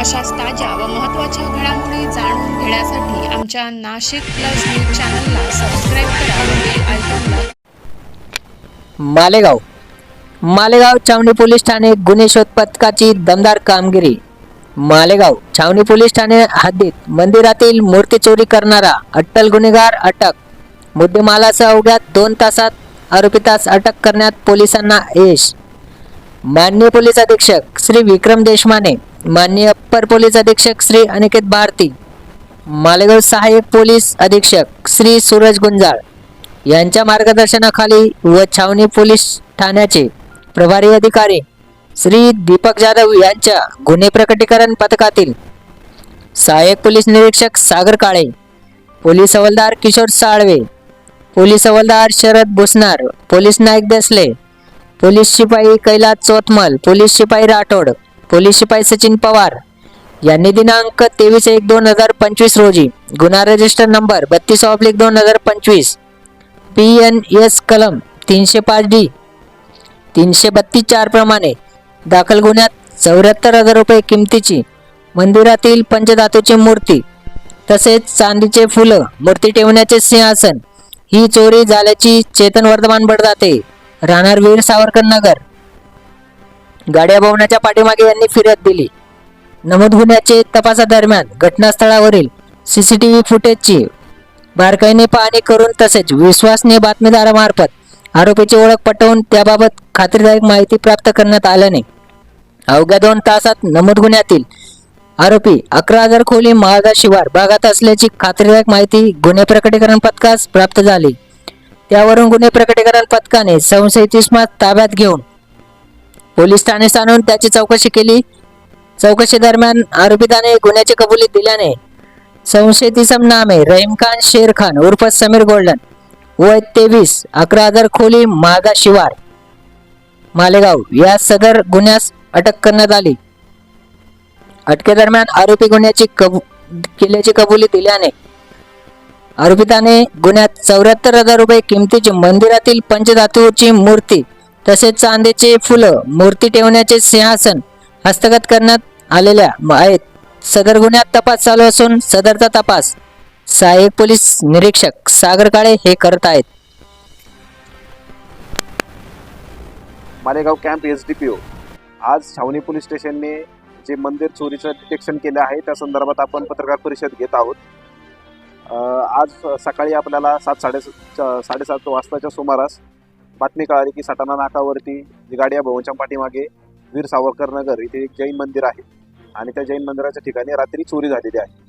अशाच ताज्या व महत्त्वाच्या घडामोडी जाणून घेण्यासाठी आमच्या नाशिक प्लस न्यूज चॅनलला सबस्क्राईब करा आयकॉनला मालेगाव. मालेगाव छावणी पोलीस ठाणे गुन्हे शोध पथकाची दमदार कामगिरी. मालेगाव छावणी पोलीस ठाणे हद्दीत मंदिरातील मूर्ती चोरी करणारा अट्टल गुन्हेगार अटक. मुद्देमालासह अवघ्या दोन तासात आरोपितास अटक करण्यात पोलिसांना यश. माननीय पोलीस अधीक्षक श्री विक्रम देशमाने माननीय अप्पर पोलीस अधीक्षक श्री अनिकेत भारती मालेगाव सहाय्यक पोलीस अधीक्षक श्री सूरज गुंजाळ यांच्या मार्गदर्शनाखाली व छावणी पोलीस ठाण्याचे प्रभारी अधिकारी श्री दीपक जाधव यांच्या गुन्हे प्रकटीकरण पथकातील सहाय्यक पोलीस निरीक्षक सागर काळे पोलीस हवालदार किशोर साळवे पोलीस हवालदार शरद भुसनार पोलीस नाईक देसले पोलीस शिपाई कैलास चोतमल पोलीस शिपाई राठोड पोलीस शिपाई सचिन पवार. यांनी दिनांक तेवीस एक दोन हजार पंचवीस रोजी गुन्हा रजिस्टर नंबर बत्तीस ऑब्लिक दोन हजार पंचवीस पी एन एस कलम तीनशे पाच डी तीनशे बत्तीस चार प्रमाणे दाखल गुन्ह्यात चौऱ्याहत्तर हजार रुपये किमतीची मंदिरातील पंचधातूची मूर्ती तसेच चांदीचे फुलं मूर्ती ठेवण्याचे सिंहासन ही चोरी झाल्याची चेतन वर्धमान जाते राहणार वीर सावरकर नगर गाड्या भवनाच्या पाठीमागे यांनी फिर्याद दिली. नमूद गुन्ह्याचे तपासादरम्यान घटनास्थळावरील सीसीटीव्ही फुटेजची बारकाईने पाहणी करून तसेच विश्वासनीय बातमीदारामार्फत आरोपीची ओळख पटवून त्याबाबत खात्रीदायक माहिती प्राप्त करण्यात आल्याने अवघ्या दोन तासात नमूद गुन्ह्यातील आरोपी अकरा हजार खोली महागा शिवार भागात असल्याची खात्रीदायक माहिती गुन्हे प्रकटीकरण पथकास प्राप्त झाली. त्यावरून गुन्हे प्रकटीकरण पथकाने संशयित ताब्यात घेऊन पोलीस ठाणे आणून त्याची चौकशी केली. चौकशी दरम्यान आरोपिताने गुन्ह्याची कबुली दिल्याने संशयित इसम नामे रहीम खान शेर खान उर्फ समीर गोल्डन वय तेवीस अकरा हजार खोली मागा शिवार मालेगाव या सदर गुन्ह्यास अटक करण्यात आली. अटकेदरम्यान आरोपी गुन्ह्याची कबू केल्याची कबुली दिल्याने आरोपिताने गुन्ह्यात चौऱ्याहत्तर हजार रुपये किमतीची मंदिरातील पंचधातूची मूर्ती तसेच चांदीचे फुलं मूर्ती ठेवण्याचे सिंहासन हस्तगत करण्यात आलेल्या आहेत. सदर गुन्ह्यात तपास चालू असून सदरचा तपास सहाय्यक पोलीस निरीक्षक सागर काळे हे करत आहेत. Malegaon camp S D P O आज छावणी पोलीस स्टेशनने जे मंदिर चोरीचं डिटेक्शन केलं आहे त्या संदर्भात आपण पत्रकार परिषद घेत आहोत. आज सकाळी आपल्याला सात साडे साडेसात वाजताच्या सुमारास बातमी कळाली की सटाणा नाकावरती जी गाडिया भवनच्या पाठीमागे वीर सावरकर नगर इथे एक जैन मंदिर आहे. आणि त्या जैन मंदिराच्या ठिकाणी रात्री चोरी झालेली आहे.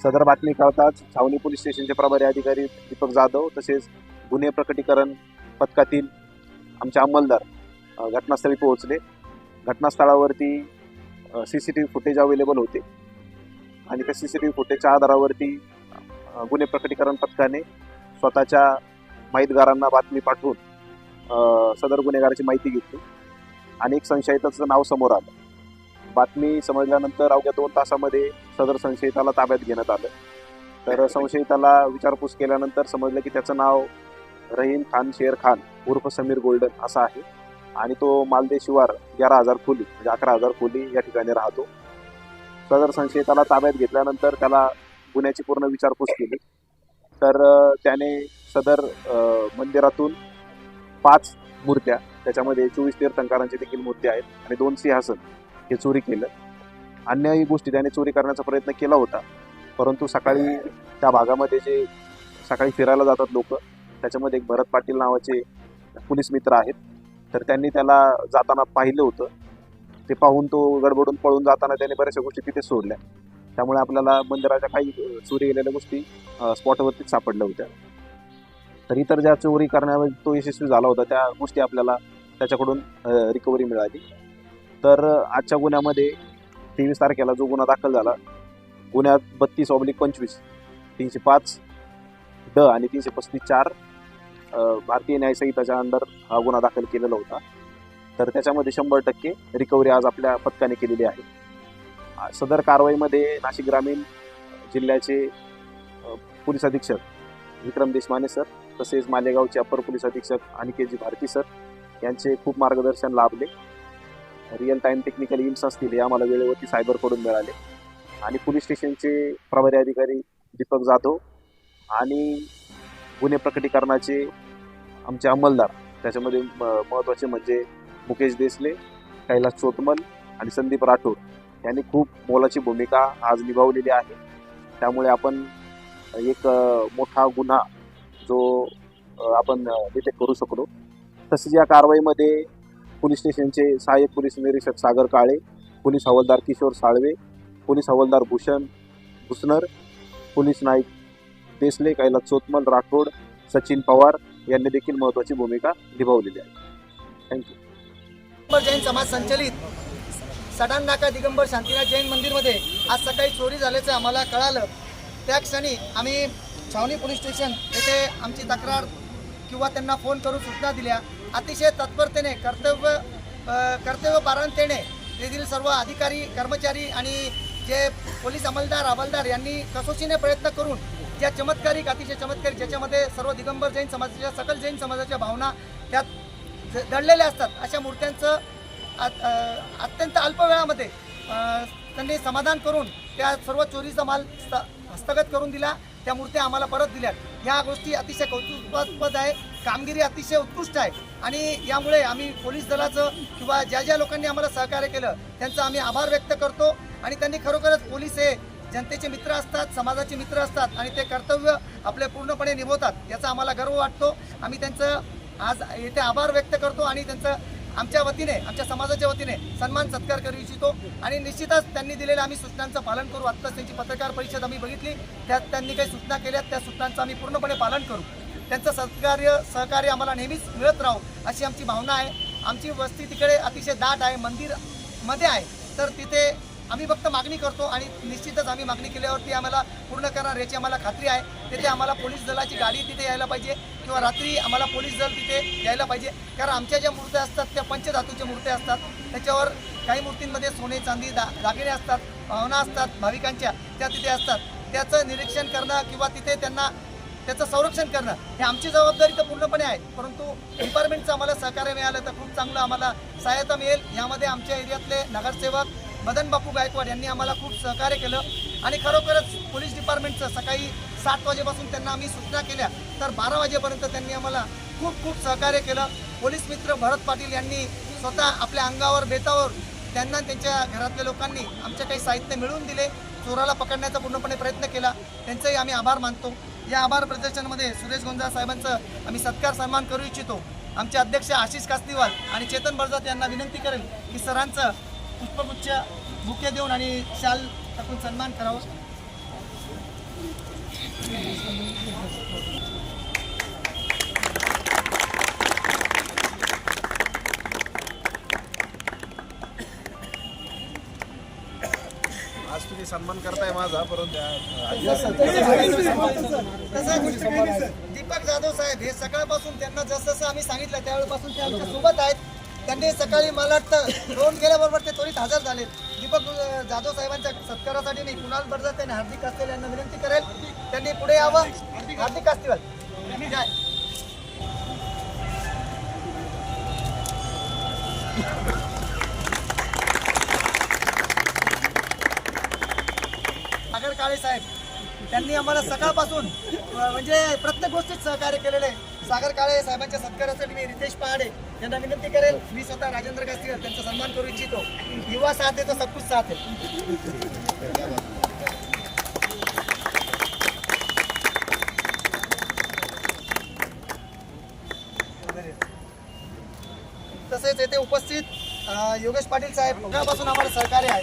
सदर बातमी कळताच छावणी पोलीस स्टेशनचे प्रभारी अधिकारी दीपक जाधव तसेच गुन्हे प्रकटीकरण पथकातील आमचे अंमलदार घटनास्थळी पोहोचले. घटनास्थळावरती C C T V footage available होते. आणि त्या सी सी टी व्ही फुटेजच्या आधारावरती गुन्हे प्रकटीकरण पथकाने स्वतःच्या माहितगारांना बातमी पाठवून सदर गुन्हेगाराची माहिती घेतली आणि एक संशयिताचं नाव समोर आलं. बातमी समजल्यानंतर अवघ्या दोन तासामध्ये सदर संशयिताला ताब्यात घेण्यात आलं. तर संशयिताला विचारपूस केल्यानंतर समजलं की त्याचं नाव रहीम खान शेर खान उर्फ समीर गोल्डन असं आहे. आणि तो मालदे शिवार हजार खोली म्हणजे अकरा हजार खोली या ठिकाणी राहतो. सदर संशयिताला ताब्यात घेतल्यानंतर त्याला गुन्ह्याची पूर्ण विचारपूस केली. तर त्याने सदर मंदिरातून पाच मूर्त्या त्याच्यामध्ये चोवीस तीर्थंकारांची देखील मूर्ती आहेत आणि दोन सिंहासन हे चोरी केलं. अन्यही गोष्टी त्याने चोरी करण्याचा प्रयत्न केला होता परंतु सकाळी त्या भागामध्ये जे सकाळी फिरायला जातात लोक त्याच्यामध्ये एक भरत पाटील नावाचे पोलीस मित्र आहेत. तर त्यांनी त्याला जाताना पाहिलं होतं. ते पाहून तो गडबडून पळून जाताना त्याने बऱ्याचशा गोष्टी तिथे सोडल्या. त्यामुळे आपल्याला मंदिराच्या काही चोरी गेलेल्या गोष्टी स्पॉटवरतीच सापडल्या होत्या. तर इतर ज्या चोरी करण्यामध्ये तो यशस्वी झाला होता त्या गोष्टी आपल्याला त्याच्याकडून रिकव्हरी मिळाली. तर आजच्या गुन्ह्यामध्ये तेवीस तारखेला जो गुन्हा दाखल झाला गुन्ह्यात बत्तीस ऑब्लिक पंचवीस तीनशे पाच ड आणि तीनशे पस्तीस चार भारतीय न्यायसंहिताच्या अंडर हा गुन्हा दाखल केलेला होता. तर त्याच्यामध्ये शंभर टक्के रिकव्हरी आज आपल्या पथकाने केलेली आहे. सदर कारवाईमध्ये नाशिक ग्रामीण जिल्ह्याचे पोलीस अधीक्षक विक्रम देशमाने सर तसेच मालेगावचे अपर पोलीस अधीक्षक अनिकेतजी भारती सर यांचे खूप मार्गदर्शन लाभले. रिअल टाईम टेक्निकल इम्स असतील हे आम्हाला वेळेवरती सायबरकडून मिळाले. आणि पोलीस स्टेशनचे प्रभारी अधिकारी दीपक जाधव आणि गुन्हे प्रकटीकरणाचे आमचे अंमलदार त्याच्यामध्ये म- महत्त्वाचे म्हणजे मुकेश देसले कैलास चोतमल आणि संदीप राठोड यांनी खूप मोलाची भूमिका आज निभावलेली आहे. त्यामुळे आपण एक मोठा गुन्हा जो आपण डिटेक्ट करू शकलो. तसेच या कारवाईमध्ये पोलीस स्टेशनचे सहाय्यक पोलीस निरीक्षक सागर काळे पोलीस हवालदार किशोर साळवे पोलीस हवालदार भूषण भुसनर पोलीस नाईक देसले कैलास चोतमल राठोड सचिन पवार यांनी देखील महत्त्वाची भूमिका निभावलेली आहे. थँक्यू जैन समाज संचलित सडान नाका दिगंबर शांतीनाथ जैन मंदिरमध्ये आज सकाळी चोरी झाल्याचं आम्हाला कळालं. त्या क्षणी आम्ही छावणी पोलीस स्टेशन येथे आमची तक्रार किंवा त्यांना फोन करून सूचना दिल्या. अतिशय तत्परतेने कर्तव्य कर्तव्य पारायणतेने तेथील सर्व अधिकारी कर्मचारी आणि जे पोलीस अंमलदार हवालदार यांनी कसोशीने प्रयत्न करून ज्या चमत्कारिक अतिशय चमत्कारिक ज्याच्यामध्ये सर्व दिगंबर जैन समाजाच्या सकल जैन समाजाच्या भावना त्यात दडलेल्या असतात अशा मूर्त्यांचं अत्यंत अल्प वेळामध्ये त्यांनी समाधान करून त्या सर्व चोरीचा माल स्त- हस्तगत करून दिला. त्या मूर्त्या आम्हाला परत दिल्या ह्या गोष्टी अतिशय कौतुकास्पद आहे कामगिरी अतिशय उत्कृष्ट आहे. आणि यामुळे आम्ही पोलीस दलाचं किंवा ज्या ज्या लोकांनी आम्हाला सहकार्य केलं त्यांचा आम्ही आभार व्यक्त करतो. आणि त्यांनी खरोखरच पोलीस हे जनतेचे मित्र असतात समाजाचे मित्र असतात आणि ते कर्तव्य आपले पूर्णपणे निभवतात याचा आम्हाला गर्व वाटतो. आम्ही त्यांचं आज येथे आभार व्यक्त करतो आणि त्यांचं आमच्या वतीने आमच्या समाजाच्या वतीने सन्मान सत्कार करू इच्छितो. आणि निश्चितच त्यांनी दिलेल्या आम्ही सूचनांचं पालन करू. आत्ताच त्यांची पत्रकार परिषद आम्ही बघितली. त्यात त्यांनी काही सूचना केल्या. त्या सूचनांचं आम्ही पूर्णपणे पालन करू. त्यांचं सत्कार्य सहकार्य आम्हाला नेहमीच मिळत राहू अशी आमची भावना आहे. आमची वस्ती तिकडे अतिशय दाट आहे मंदिरमध्ये आहे. तर तिथे आम्ही फक्त मागणी करतो आणि निश्चितच आम्ही मागणी केल्यावरती आम्हाला पूर्ण करणार याची आम्हाला खात्री आहे. तिथे आम्हाला पोलीस दलाची गाडी तिथे यायला पाहिजे. किंवा रात्री आम्हाला पोलीस दल तिथे यायला पाहिजे. कारण आमच्या ज्या मूर्त्या असतात त्या पंचधातूच्या मूर्त्या असतात. त्याच्यावर काही मूर्तींमध्ये सोने चांदी दा दागिने असतात भावना असतात भाविकांच्या त्या तिथे असतात. त्याचं निरीक्षण करणं किंवा तिथे त्यांना त्याचं संरक्षण करणं हे आमची जबाबदारी तर पूर्णपणे आहे. परंतु डिपार्टमेंटचं आम्हाला सहकार्य मिळालं तर खूप चांगलं आम्हाला सहायता मिळेल. यामध्ये आमच्या एरियातले नगरसेवक मदन बापू गायकवाड यांनी आम्हाला खूप सहकार्य केलं. आणि खरोखरच पोलीस डिपार्टमेंटचं सकाळी सात वाजेपासून त्यांना आम्ही सूचना केल्या तर बारा वाजेपर्यंत त्यांनी आम्हाला खूप खूप सहकार्य केलं. पोलीस मित्र भरत पाटील यांनी स्वतः आपल्या अंगावर बेतावर त्यांना त्यांच्या घरातल्या लोकांनी आमचे काही साहित्य मिळवून दिले. चोराला पकडण्याचा पूर्णपणे प्रयत्न केला. त्यांचंही आम्ही आभार मानतो. या आभार प्रदर्शनामध्ये सुरेश गोंजा साहेबांचं आम्ही सत्कार सन्मान करू इच्छितो. आमचे अध्यक्ष आशिष कासनीवाल आणि चेतन बळजात यांना विनंती करेल की सरांचं पुष्पगुच्छ बुके देऊन आणि शाल टाकून सन्मान करावं. आज तुम्ही सन्मान करताय माझा परंतु तसं दीपक जाधव साहेब हे सकाळपासून त्यांना जसं जसं आम्ही सांगितलं त्यावेळेपासून ते आमच्यासोबत आहेत. त्यांनी सकाळी मला वाटतं रोड गेल्याबरोबर ते त्वरित हजर झाले दीपक जाधव साहेबांच्या सत्कारासाठी मी कुणाल बर्जात त्यांनी हार्दिक कास्तेल यांना विनंती करेल. त्यांनी पुढे यावं. हार्दिक कास्तेवाल सागर काळे साहेब त्यांनी आम्हाला सकाळपासून म्हणजे प्रत्येक गोष्टीत सहकार्य केलेलं आहे. सागर काळे साहेबांच्या सत्कारासाठी मी रितेश पहाडे यांना विनंती करेल. मी स्वतः राजेंद्र गास्तीकर त्यांचा सन्मान करू इच्छितो. युवा साथ देतो सबकुच साथ तसेच येथे उपस्थित योगेश पाटील साहेब सकाळपासून आम्हाला सहकार्य आहे.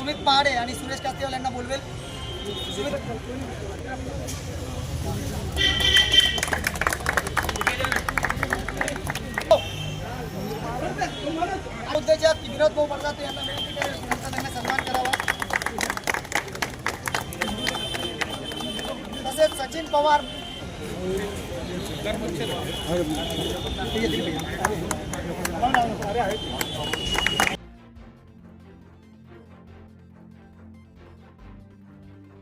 सुमित पहाडे आणि सुरेश कास्तेवाल यांना बोलवेल. उद्योजक विनोद भाऊ पडतात यांना विनंती करेल त्यांना सन्मान करावा. तसेच सचिन पवार.